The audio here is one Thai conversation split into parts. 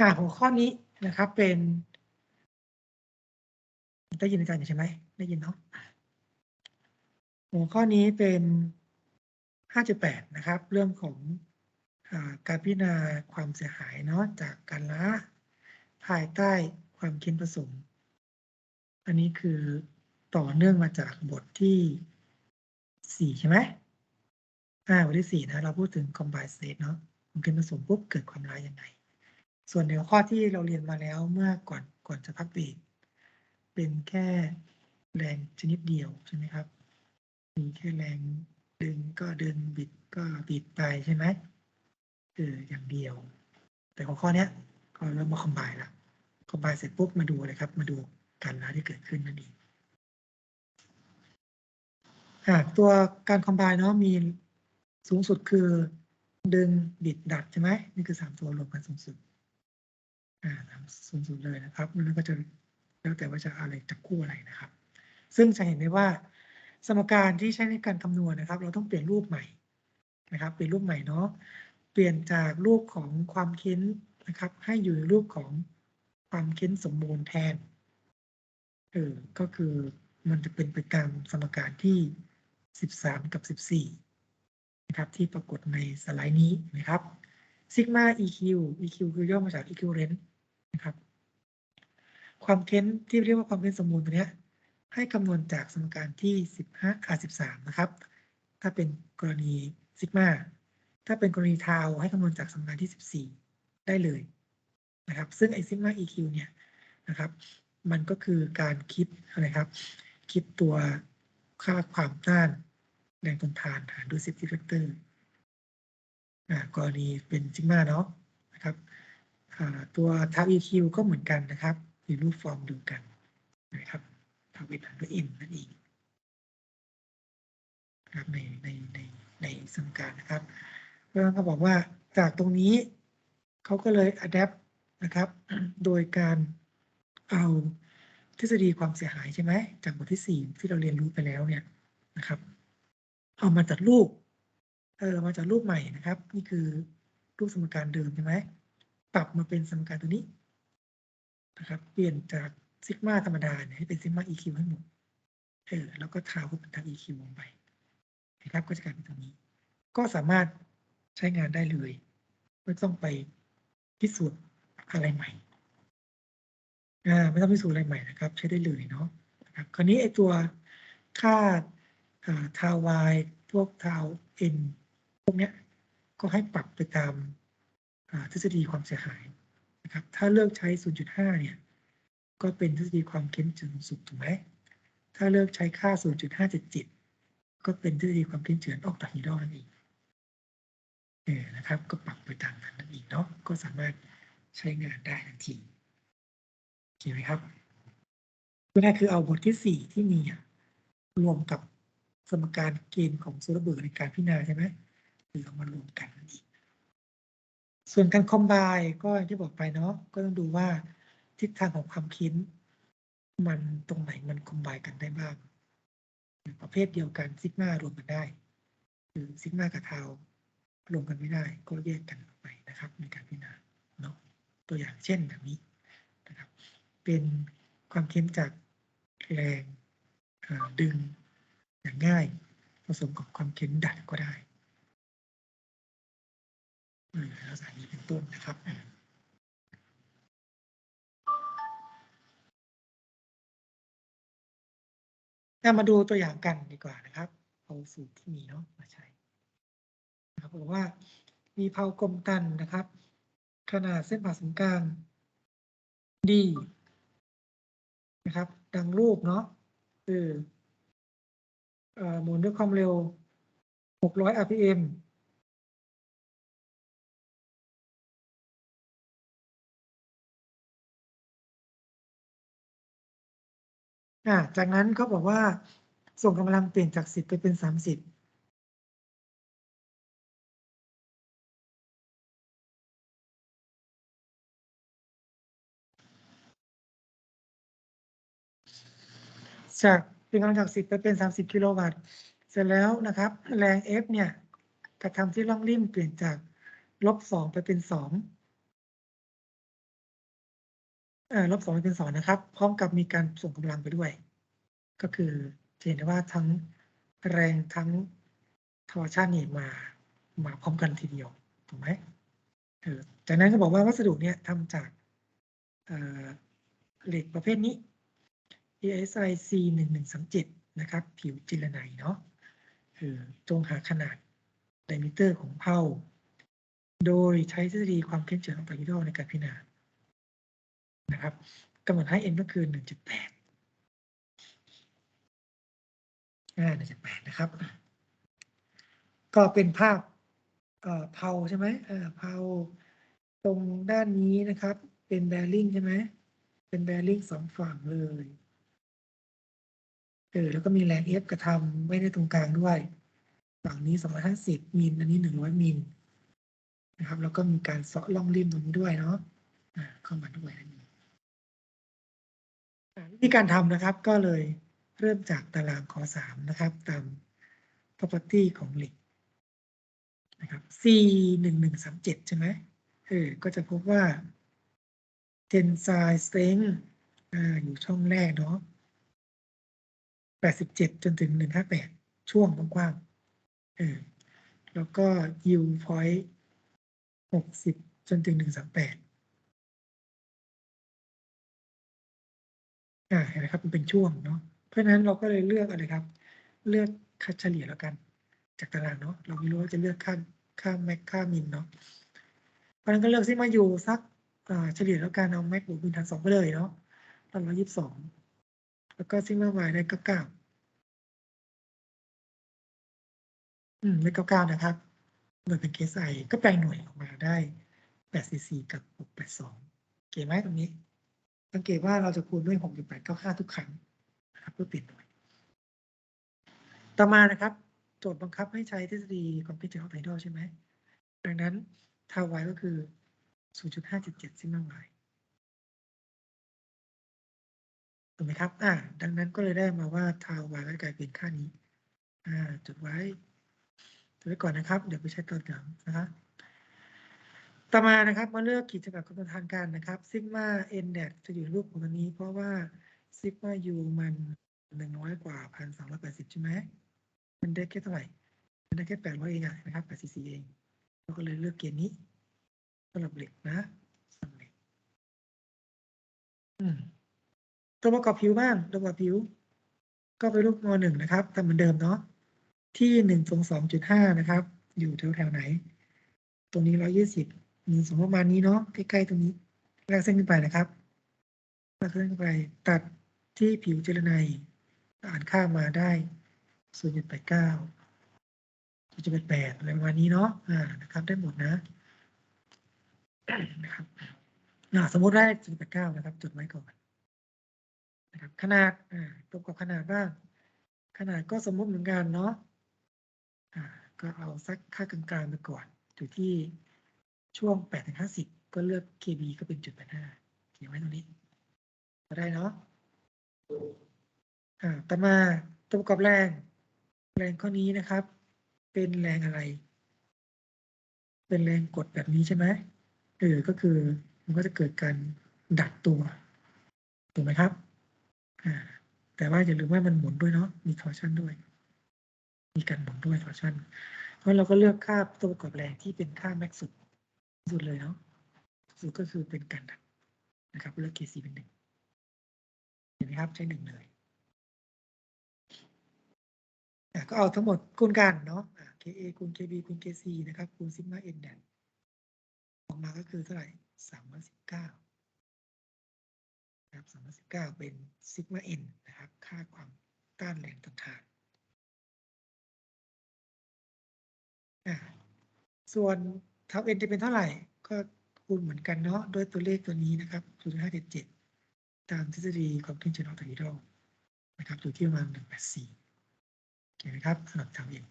อ่าหัวข้อนี้นะครับเป็น ได้ยินอาจารย์อยู่ใช่ไหมได้ยินเนาะหัวข้อนี้เป็น 5.8 นะครับ เรื่องของอการพิจารณาความเสียหายเนาะจากการละภายใต้ความคิดผสม อันนี้คือต่อเนื่องมาจากบทที่ 4 ใช่ไหมอ่าบทที่ 4 นะ เราพูดถึง combined state เนาะความคิดผสมปุ๊บเกิดความร้ายยังไง ส่วนในวข้อที่เราเรียนมาแล้วเมื่อก่อนก่อนจะพักเบรกเป็นแค่แรงชนิดเดียวใช่ไหมครับ มีแค่แรงดึงก็ดึงบิดก็บิดไปใช่ไหมเอออย่างเดียว แต่หัวข้อเนี้ยก็เริ่มมาคอมไบละคอมไบเสร็จปุ๊บมาดูเลยครับ มาดูการล้าที่เกิดขึ้นนั่นเองอ่าตัวการคอมไบเนาะมีสูงสุดคือ ดึงบิดดัดใช่ไหมนี่คือสามตัวรวมกันสูงสุด อ่าสูงสุดเลยนะครับมันก็จะแล้วแต่ว่าจะอะไรจะคู่อะไรนะครับ ซึ่งจะเห็นได้ว่า สมการที่ใช้ในการคำนวณนะครับ เราต้องเปลี่ยนรูปใหม่นะครับ เปลี่ยนรูปใหม่เนาะเปลี่ยนจากรูปของความเค้นนะครับ ให้อยู่ในรูปของความเค้นสมบูรณ์แทนเออก็คือมันจะเป็นไปตามสมการที่ 13 กับ 14 นะครับ ที่ปรากฏในสไลด์นี้นะครับซิกมา EQ EQ คือย่อมาจาก equivalent นะครับ ความเค้นที่เรียกว่าความเค้นสมบูรณ์ตัวเนี้ยให้คำนวณจากสมการที่ 15อา13 นะครับ ถ้าเป็นกรณีซิกมาถ้าเป็นกรณีทาวให้คำนวณจากสมการที่ 14 ได้เลยนะครับ ซึ่งไอซิกมา EQ เนี่ยนะครับ มันก็คือการคิดอะไรครับ คิดตัวค่าความต้านแรงทนทานหารด้วย safety factor กรณีเป็นซิกมาเนาะ ตัวทา EQ ก็เหมือนกันนะครับมีรูปฟอร์มเดียวกันนะครับทาวินหารด้วย n นั่นเองครับในในในในสมการนะครับเพราะนั้นเขาบอกว่าจากตรงนี้เขาก็เลย adapt นะครับ โดยการเอาทฤษฎีความเสียหายใช่ไหมจากบทที่ 4 ที่เราเรียนรู้ไปแล้วเนี่ยนะครับ เอามาจัดรูปเออมาจากรูปใหม่นะครับ นี่คือรูปสมการเดิมใช่ไหม ปรับมาเป็นสมการตัวนี้นะครับเปลี่ยนจากซิกมาธรรมดาเนี่ยให้เป็นซิกมา EQ ให้หมดเออแล้วก็ทาวเป็นทาง EQ ลงไปนะครับก็จะกลายเป็นตัวนี้ ก็สามารถใช้งานได้เลย ไม่ต้องไปพิสูจน์อะไรใหม่อ่าไม่ต้องพิสูจน์อะไรใหม่นะครับ ใช้ได้เลยเนาะนะครับคราวนี้ไอ้ตัวค่าทาว y พวกทาว n พวกเนี้ยก็ให้ปรับไปตาม ทฤษฎีความเสียหายนะครับ ถ้าเลือกใช้ 0.5 เนี่ย ก็เป็นทฤษฎีความเค้นเฉือนสุดถูกไหมถ้าเลือกใช้ค่า 0.577 ก็เป็นทฤษฎีความเค้นเฉือนออกจากฮีดอนั่นเองเออนะครับ ก็ปรับไปตามนั้นนั่นเองเนาะ ก็สามารถใช้งานได้ทันทีโอเคไหมครับก็ได้คือเอาบทที่ 4 ที่มีรวมกับสมการเกณฑ์ของโซลเบิร์ในการพิจารณาใช่ไหมหรือเอามารวมกันนั่นเอง ส่วนการคอมไบก็อย่างที่บอกไปเนาะก็ต้องดูว่าทิศทางของความคิด มันตรงไหนมันคอมไบกันได้บ้างประเภทเดียวกันซิกมารวมกันได้หรือซิกมากับทารวมกันไม่ได้ ก็แยกกันออกไปนะครับในการพิจารณาเนาะตัวอย่างเช่นแบบนี้นะครับ เป็นความเค้นจากแรงดึงอย่างง่าย ผสมกับความเค้นดัดก็ได้ ลักษณะนี้เป็นต้นนะครับมาดูตัวอย่างกันดีกว่านะครับเอาสูตรที่มีเนาะมาใช้นะครับบอกว่ามีเพากลมตันนะครับ ขนาดเส้นผ่าศูนย์กลางดีนะครับ ดังรูปเนาะคือหมุนด้วยความเร็ว 600 rpm อ่าจากนั้นเขาบอกว่า ส่งกำลังเปลี่ยนจากสิบไปเป็นสามสิบจากเป็นกำลังจากสิบไปเป็นสามสิบกิโลวัตต์ เสร็จแล้วนะครับ แรง F เนี่ยกระทำที่ล่องริ่มเปลี่ยนจากลบสองไปเป็นสอง ลบสองเป็นสองนะครับ พร้อมกับมีการส่งกำลังไปด้วย ก็คือจะเห็นได้ว่าทั้งแรงทั้งทอร์ชันนี่มามาพร้อมกันทีเดียวถูกไหมเออจากนั้นก็บอกว่าวัสดุเนี่ยทำจากเหล็กประเภทนี้ ASI C หนึ่งหนึ่งสามเจ็ดนะครับ ผิวจิลไนเนาะเออจงหาขนาดไดมิเตอร์ของเผาโดยใช้ทฤษฎีความเข้มแข็งของไตรมิโดในการพิจารณา นะครับกำหนดให้ n ก็คือ 1.8อ่า1.8 นะครับ ก็เป็นภาพเอ่อเพาใช่ไหมเอ่อเพาตรงด้านนี้นะครับ เป็นแบริ่งใช่ไหมเป็นแบริ่งสองฝั่งเลยเออแล้วก็มีแรงเอฟกระทำไม่ได้ตรงกลางด้วย ฝั่งนี้ 250มิลอันนี้ 100มิลนะครับ แล้วก็มีการเซาะล่องริมตรงนี้ด้วยเนาะอ่าเข้ามาด้วยนั่นเองอ่า วิธีการทำนะครับก็เลยเริ่มจากตารางคอสามนะครับ ตาม property ของหล็กนะครับ C หนึ่งหนึ่งสามเจ็ดใช่ไหมเออ ก็จะพบว่า tensile strength อ่าอยู่ช่องแรกเนาะแปดสิบเจ็ดจนถึงหนึ่งห้าแปดช่วงกว้างๆเออ แล้วก็ yield point หกสิบจนถึงหนึ่งสามแปด อ่าเห็นไหมครับมันเป็นช่วงเนาะเพราะฉะนั้นเราก็เลยเลือกอะไรครับ เลือกค่าเฉลี่ยแล้วกัน จากตารางเนาะเราไม่รู้ว่าจะเลือกค่าค่าแม็กค่ามินเนาะเพราะฉะนั้นก็เลือกซิมาอยู่สักอ่าเฉลี่ยแล้วกันเอาแม็กบวกมินฐานสองไปเลยเนาะตอนร้อยยี่สิบสองแล้วก็ซิมาวายได้เก้าเก้าอืมได้เก้าเก้านะครับหน่วยเป็นเคสไอก็แปลงหน่วยออกมาได้แปดสี่สี่กับหกแปดสองเก๋ไหมตรงนี้ สังเกตว่าเราจะคูณด้วย 6.895 ทุกครั้งนะครับเพื่อเปลี่ยนหน่วย ต่อมานะครับ โจทย์บังคับให้ใช้ทฤษฎีความคิดจากไทดอลใช่ไหม ดังนั้นทาวายก็คือ 0.577ซิมาวายถูกไหมครับ อ่า ดังนั้นก็เลยได้มาว่าทาวายก็กลายเป็นค่านี้ อ่า จดไว้จดไว้ก่อนนะครับ เดี๋ยวไปใช้ตอนหลังนะครับ ต่อมานะครับมาเลือกขีดจำกัดความทานกันนะครับซิกมาเอ็นแดจะอยู่ในรูปของตัวนี้ เพราะว่าซิกมายูมันหนึ่งน้อยกว่าพันสองร้อยแปดสิบใช่ไหมมันได้แค่เท่าไหร่ มันได้แค่แปดร้อยเองนะครับแปดซีซีเองเราก็เลยเลือกเกณฑ์นี้สำหรับเหล็กนะสำหรับเหล็กอืมตัวประกอบผิวบ้างตัวประกอบผิว ก็เป็นรูปงอหนึ่งนะครับทำเหมือนเดิมเนาะที่หนึ่งตรงสองจุดห้านะครับ อยู่แถวแถวไหน ตรงนี้ร้อยยี่สิบ มีสมมติประมาณนี้เนาะใกล้ๆตรงนี้ลากเส้นขึ้นไปนะครับลากเส้นขึ้นไป ตัดที่ผิวเจลไนอ่านค่ามาได้ศูนย์จุดแปดเก้าศูนย์จุดแปดแปดอะไรประมาณนี้เนาะอ่านะครับ ได้หมดนะนะครับสมมติได้ศูนย์แปดเก้านะครับ จดไว้ก่อนนะครับ ขนาดอ่าตรงกับขนาดบ้าง ขนาดก็สมมติเหมือนกันเนาะอ่าก็เอาสักค่ากลางๆไปก่อนอยู่ที่ ช่วง8ถึง50ก็เลือก KB ก็เป็นจุด85เขียนไว้ตรงนี้ก็ได้เนาะอ่าต่อมาตัวประกอบแรง แรงข้อนี้นะครับ เป็นแรงอะไร เป็นแรงกดแบบนี้ใช่ไหมเออก็คือมันก็จะเกิดการดัดตัวถูกไหมครับอ่าแต่ว่าอย่าลืมว่ามันหมุนด้วยเนาะมีทอร์ชันด้วย มีการหมุนด้วยทอร์ชันเพราะเราก็เลือกค่าตัวประกอบแรงที่เป็นค่าแม็กซ์สุด สุดเลยเนาะสุดก็คือเป็นการดัดนะครับเลือก KC เป็นหนึ่งเห็นไหมครับใช้หนึ่งเลยก็เอาทั้งหมดคูณกันเนาะ KA คูณ KB คูณ KC นะครับคูณซิกมา n แดนออกมาก็คือเท่าไหร่สามร้อยสิบเก้าครับสามร้อยสิบเก้าเป็นซิกมา n นะครับ ค่าความต้านแรงต้านทานส่วน ทับ n จะเป็นเท่าไหร่ ก็คูณเหมือนกันเนาะด้วยตัวเลขตัวนี้นะครับ0.577ตามทฤษฎีความเคลื่อนไหวของไทดอลนะครับอยู่ที่ประมาณ184โอเคไหมครับสำหรับทำเอง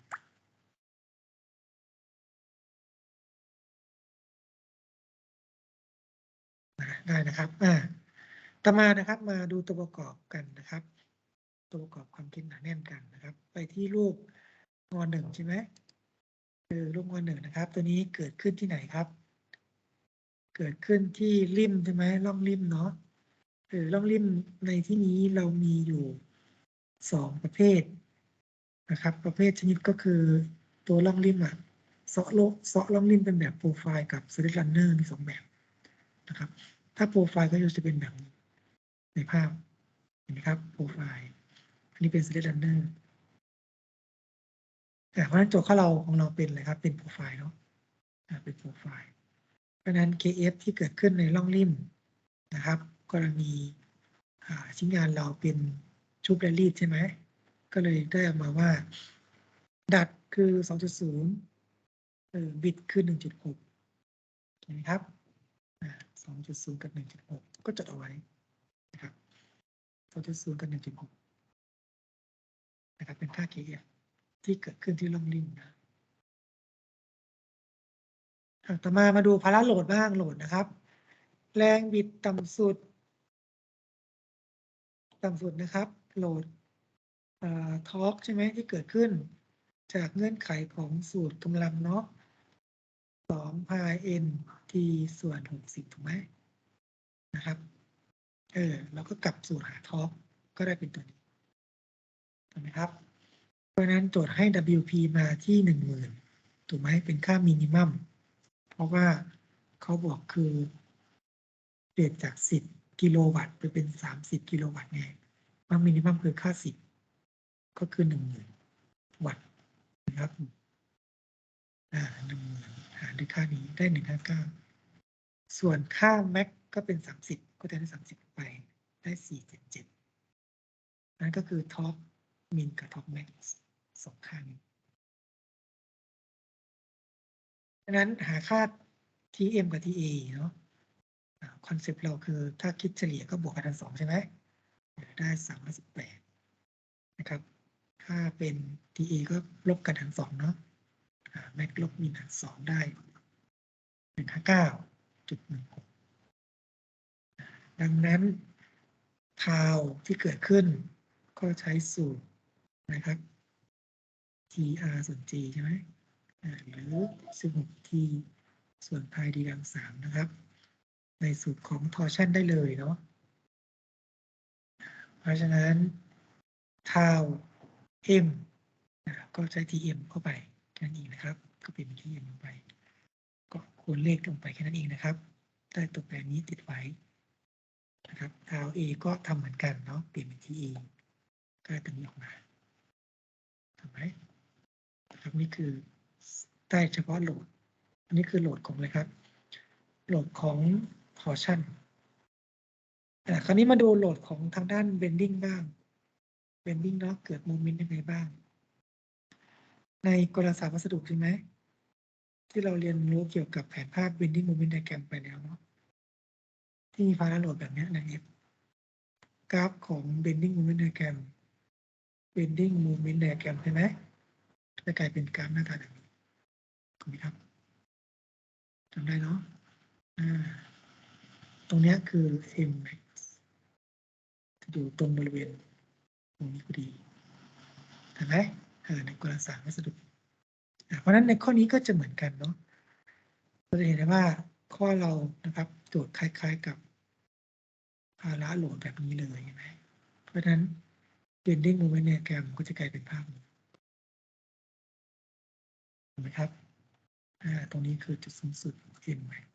ได้นะครับอ่าต่อมานะครับมาดูตัวประกอบกันนะครับ ตัวประกอบความคิดหนาแน่นกันนะครับ ไปที่รูปงอหนึ่งใช่ไหม คือรูปงอหนึ่งนะครับ ตัวนี้เกิดขึ้นที่ไหนครับ เกิดขึ้นที่ริมใช่ไหมร่องริมเนาะเออล่องริมในที่นี้เรามีอยู่สองประเภทนะครับ ประเภทชนิดก็คือตัวล่องริมอะเซาะโลเซาะล่องริมเป็นแบบโปรไฟล์กับ select runner มีสองแบบนะครับ ถ้าโปรไฟล์ก็จะเป็นแบบนี้ในภาพเห็นไหมครับโปรไฟล์อันนี้เป็น select runner แต่เเพราะฉะนั้นโจทย์ขอเราของเราเป็นอะไรครับ เป็นโปรไฟล์เนาะเป็นโปรไฟล์ เพราะฉะนั้น KF ที่เกิดขึ้นในล่องริมนะครับ กรณีชิ้นงานเราเป็นชุบแรลีดใช่ไหม ก็เลยได้ออกมาว่า ดัดคือ 2.0เออบิตคือ 1.6เห็นไหมครับอ่า2.0 กับ 1.6 ก็จดเอาไว้นะครับ2.0 กับ 1.6 นะครับ เป็นค่า KF ที่เกิดขึ้นที่ล่องริมนะต่อมามาดูภาระโหลดบ้างโหลดนะครับ แรงบิดต่ำสุด ต่ำสุดนะครับโหลดทอร์กใช่ไหมที่เกิดขึ้น จากเงื่อนไขของสูตรกำลังเนาะสองพายเอ็นทีส่วนหกสิบถูกไหมนะครับ เออเราก็กลับสูตรหาทอร์กก็ได้เป็นตัวนี้ถูกไหมครับ เพราะนั้นโจทย์ให้ WP มาที่หนึ่งหมื่นถูกไหมเป็นค่ามินิมัม เพราะว่าเขาบอกคือเปลี่ยนจาก10กิโลวัตต์ไปเป็น30กิโลวัตต์ไงว่ามินิมัมคือค่า10ก็คือ10,000วัตต์นะครับอ่า10,000หารด้วยค่านี้ได้159ส่วนค่าแม็กก็เป็น30ก็จะได้30ไปได้477นั่นก็คือท็อปมินกับท็อปแม็ก สองค่านี้ดังนั้นหาค่า TM กับ TA เนาะคอนเซปต์เราคือถ้าคิดเฉลี่ยก็บวกกันทั้งสองใช่ไหมได้สามร้อยสิบแปดนะครับ ถ้าเป็น TA ก็ลบกันทั้งสองเนาะแม็กลบมินทั้งสองได้หนึ่งห้าเก้าจุดหนึ่งหกดังนั้นทาวที่เกิดขึ้นก็ใช้สูตรนะครับ TR ส่วน G ใช่ไหมหรือ 16T ส่วน pi d กำลังสามนะครับ ในสูตรของ torsion ได้เลยเนาะ เพราะฉะนั้น tau m นะครับก็ใช้ tm เข้าไปแค่นั้นเองนะครับ ก็เป็น tm ลงไป ก็คูณเลขลงไปแค่นั้นเองนะครับ ได้ตัวแปรนี้ติดไว้นะครับ tau a ก็ทำเหมือนกันเนาะ เปลี่ยนเป็น ta ก็ได้ตัวนี้ออกมาถูกไหม นะครับนี่คือได้เฉพาะโหลด อันนี้คือโหลดของอะไรครับ โหลดของ torsion อะคราวนี้มาดูโหลดของทางด้าน bending บ้าง bending เนาะเกิดโมเมนต์ยังไงบ้าง ในกลศาสตร์วัสดุใช่ไหมที่เราเรียนรู้เกี่ยวกับแผนภาพ bending moment diagram ไปแล้วเนาะที่มีภาระโหลดแบบนี้นะเอฟกราฟของ bending moment diagram bending moment diagram ใช่ไหม จะกลายเป็นกราฟหน้าตาแบบนี้ถูกไหมครับจำได้เนาะตรงนี้คือ m max จะอยู่ตรงบริเวณตรงนี้พอดีเห็นไหมในกลศาสตร์วัสดุเพราะนั้นในข้อนี้ก็จะเหมือนกันเนาะเราจะเห็นได้ว่าข้อเรานะครับโจทย์คล้าย ๆกับภาระโหลดแบบนี้เลยเห็นไหมเพราะฉะนั้น bending moment diagram ก็จะกลายเป็นภาพนี้ นไหมครับตรงนี้คือจุดสูงสุด m max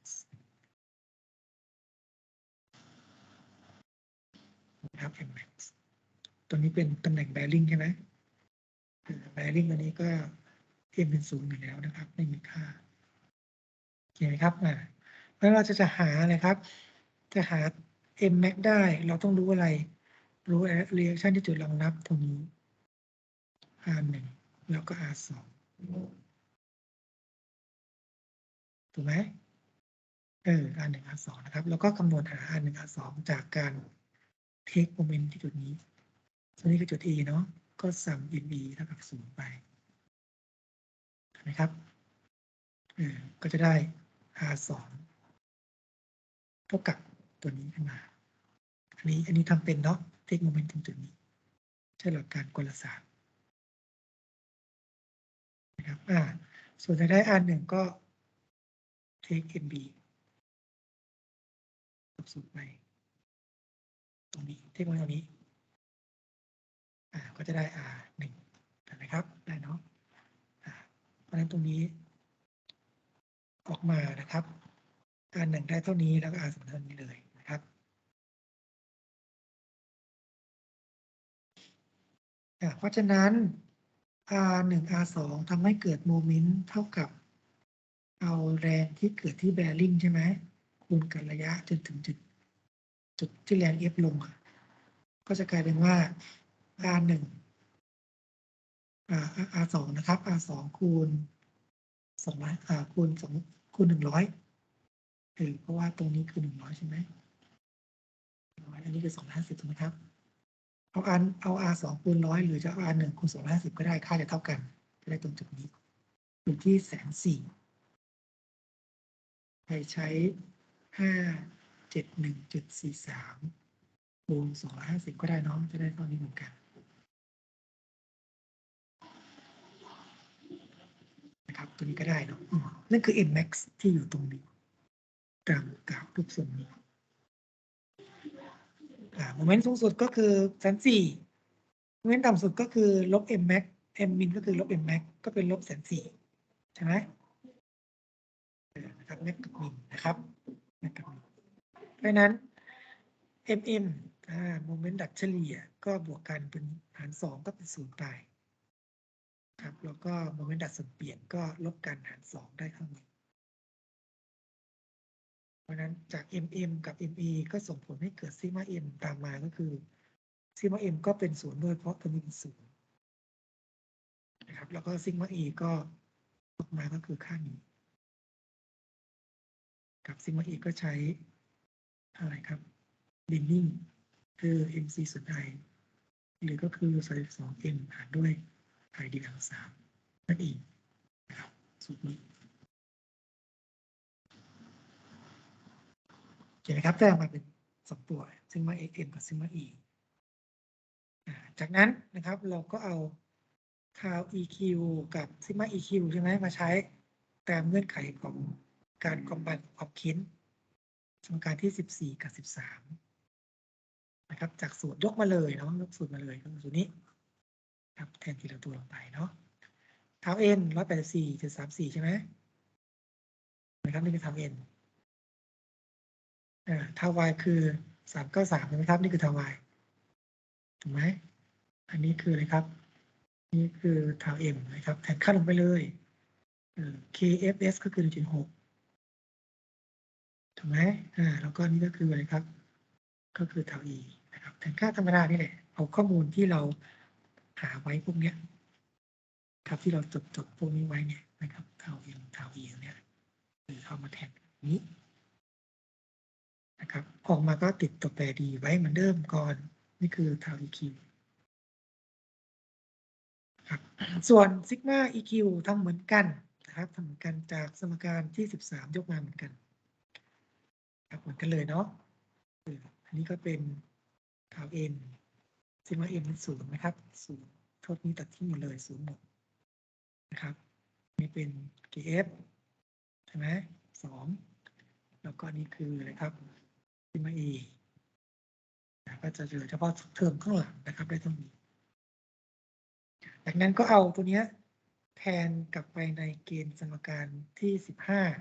นะครับ m max ตัวนี้เป็นตำแหน่ง bearing ใช่ไหม bearing ตัวนี้ก็ m เป็นศูนย์อยู่แล้วนะครับ ไม่มีค่าโอเคไหมครับอ่าแล้วเราจะจะหาอะไรครับ จะหา m max ได้เราต้องรู้อะไร รู้ reaction ที่จุดรองรับตรงนี้ r หนึ่งแล้วก็ r สอง ถูกไหมเออ r หนึ่ง r สองนะครับ แล้วก็คำนวณหา r หนึ่ง r สองจากการเทคโมเมนต์ที่จุดนี้ตัวนี้คือจุด E เนาะก็สัม m e เท่ากับศูนย์ไปถูกไหมครับเออก็จะได้ r สองเท่ากับตัวนี้ขึ้นมา อันนี้อันนี้ทำเป็นเนาะเทคโมเมนต์ตรงจุดนี้ ใช้หลักการกลศาสตร์นะครับอ่าส่วนจะได้ r หนึ่งก็ take mb กับสูตรไปตรงนี้เทคโนโลยีตรงนี้ อ่า ก็จะได้ R หนึ่งเห็นไหมครับ ได้เนาะอ่าเพราะฉะนั้นตรงนี้ ออกมานะครับ R หนึ่งได้เท่านี้แล้วก็ R สองเท่านี้เลยนะครับ เพราะฉะนั้น R หนึ่ง R สองทำให้เกิดโมเมนต์เท่ากับ เอาแรงที่เกิดที่แบริ่งใช่ไหมคูณกับระยะจนถึงจุดจุดที่แรง F ลง ก็จะกลายเป็นว่า R หนึ่งอ่า R สองนะครับ R สองคูณสองร้อยอ่าคูณสองคูณหนึ่งร้อยเออเพราะว่าตรงนี้คือหนึ่งร้อยใช่ไหมร้อยอันนี้คือสองห้าสิบถูกไหมครับ เอา R เอา R สองคูณร้อยหรือจะเอา R หนึ่งคูณสองห้าสิบก็ได้ค่าจะเท่ากันจะได้ตรงจุดนี้อยู่ที่แสนสี่ ใครใช้ห้าเจ็ดหนึ่งจุดสี่สามคูณสองห้าสิบก็ได้น้องจะได้เท่านี้เหมือนกันนะครับตัวนี้ก็ได้เนอะอืมนั่นคือ n max ที่อยู่ตรงนี้ ตามกราฟรูปทรงนี้โมเมนต์สูงสุดก็คือแสนสี่โมเมนต์ต่ำสุดก็คือลบ m max m min ก็คือลบ m max ก็เป็นลบแสนสี่ใช่ไหม เออนะครับกับ min นะครับ max กับเพราะนั้น mm อ่าโมเมนต์ดัชเฉลี่ยก็บวกกันเป็นหารสองก็เป็นศูนย์ไปครับแล้วก็โมเมนต์ดัชส่วนเปลี่ยนก็ลบกันหารสองได้ข้างบนเพราะนั้นจาก mm กับ me ก็ส่งผลให้เกิดซิมา m ตามมาก็คือซิมา m ก็เป็นศูนย์ด้วยเพราะตัวนี้เป็นศูนย์นะครับแล้วก็ซิมา e ก็ออกมาก็คือค่านี้ กับซิกมา e ก็ใช้อะไรครับบินนิ่งคือ mc ส่วน i หรือก็คือ 32 m หารด้วย i ดีกำลังสามนั่นเองนะครับสูตรนี้โอเคนะครับได้ออกมาเป็นสองตัวซึ่งมา m กับซึ่งมา e อ่าจากนั้นนะครับเราก็เอาคาว eq กับซิกมา eq ใช่ไหมมาใช้ตามเงื่อนไขของ การคอมบันออกคินสมการที่ 14 กับ 13 นะครับ จากสูตรยกมาเลยเนาะยกสูตรมาเลยก็สูตรนี้ครับแทนทีละตัวลงไปเนาะเท้า n 184จุด34ใช่ไหมนะครับนี่คือเท้า n อ่าเท้า y คือ393ใช่ไหมครับนี่คือเท้า y ถูกไหมอันนี้คืออะไรครับ นี่คือเท้า m นะครับแทนค่าลงไปเลยเออ kfs ก็คือ1.6 ถูกไหมอ่าแล้วก็นี่ก็คืออะไรครับ ก็คือเทา e นะครับแทนค่าธรรมดานี่แหละ เอาข้อมูลที่เราหาไว้พวกเนี้ยครับที่เราจดจดพวกนี้ไว้เนี่ยนะครับเทา m เทา e เนี่ยหรือเอามาแทนนี้นะครับออกมาก็ติดตัวแปรดีไว้เหมือนเดิมก่อน นี่คือเทา eq ครับส่วนซิกมา eq ทำเหมือนกันนะครับทำเหมือนกันจากสมการที่ 13 ยกมาเหมือนกัน มือนกันเลยเนาะอันนี้ก็เป็นข่าว n ซิมา n เป็นศูนย์นะครับศูนย์โทษนี้ตัดทิ้งหมดเลยศูนย์หมดนะครับนี่เป็น kf ใช่ไหมสองแล้วก็นี่คืออะไรครับซิมา e ก็จะเหลือเฉพาะเทอมข้างหลังนะครับได้เท่านี้ จากนั้นก็เอาตัวเนี้ยแทนกลับไปในเกณฑ์สมการที่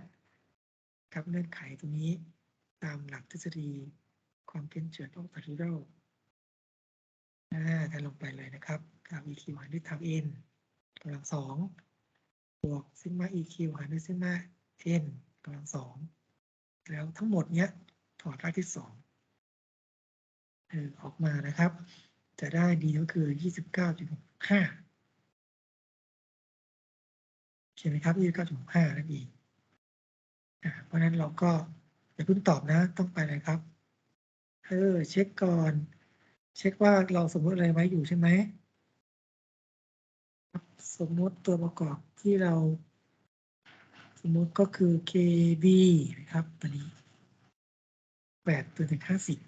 15 ครับเงื่อนไขตัวนี้ ตามหลักทฤษฎีความเป็นเฉื่อยออกจากทีโรอ่านลงไปเลยนะครับกับ EQ หารด้วยทาง n กำลังสองบวกซิกมา EQ หารด้วยซิกมา n กำลังสองแล้วทั้งหมดเนี้ยถอดรากที่สองเออออกมานะครับ จะได้ดีก็คือ 29.65ใช่ไหมครับ 29.65 นั่นเองอ่าเพราะนั้นเราก็ อย่าเพิ่งตอบนะ ต้องไปเลยครับ เออ เช็คก่อน เช็คว่าเราสมมติอะไรไว้อยู่ใช่ไหม สมมติตัวประกอบที่เรา สมมติก็คือ KB นะครับ ตัวนี้แปดตัวถึงห้าสิบ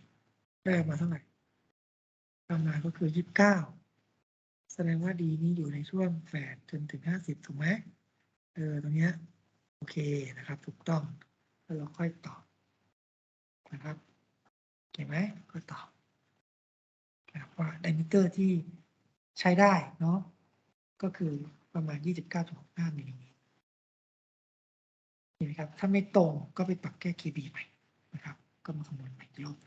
ได้มาเท่าไหร่ประมาณก็คือยี่สิบเก้าแสดงว่าดีนี้อยู่ในช่วงแปดจนถึงห้าสิบถูกไหมเออตรงเนี้ยโอเคนะครับ ถูกต้อง แล้วเราค่อยตอบ นะครับเห็นไหมก็ตอบนะครับว่าไดมิเตอร์ที่ใช้ได้เนาะก็คือประมาณ 29.65มิลลิเมตรเห็นไหมครับ ถ้าไม่ตรงก็ไปปรับแก้ KB ใหม่นะครับ ก็มาคำนวณใหม่อีกรอบ